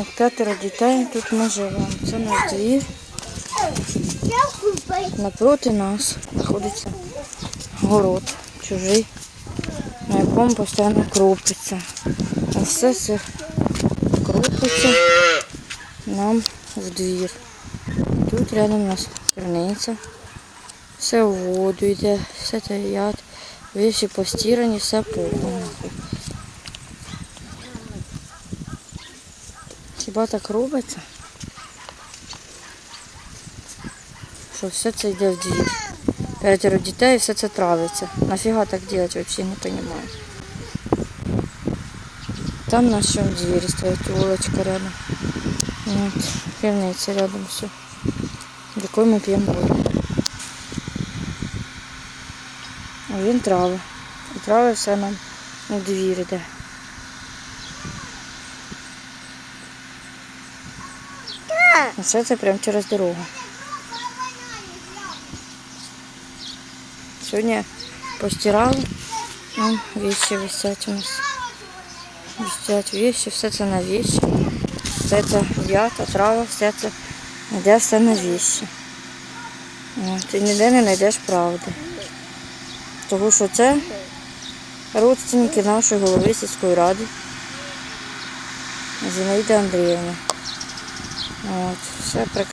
От, п'ятеро дітей, тут ми живемо. Це наш двір. Напроти нас знаходиться город чужий, на якому постійно кропиться. А все це кропиться нам в двір. Тут рядом у нас криниця. Все в воду йде, все яд, віші постірані, все поховано. Хіба так робиться? Що все це йде в двір. П'ятеро дітей і все це травиться. Нафіга так робити, взагалі не розумію. Там на нашому двері стоїть улочка рядом. От, півниця рядом все. В якої ми п'ємо воду. А він трави. І трави все нам у двір йде. Все це прямо через дорогу. Сьогодні постирали. Вон вещи висять у нас. Висять вещи, все це на вещи. Все це в'ята, трава, все це йде все на вещи. От, і ніде не знайдеш правди. Тому що це родственники нашої голови сільської ради. Зінаїди Андріївни. От, все прекрасно.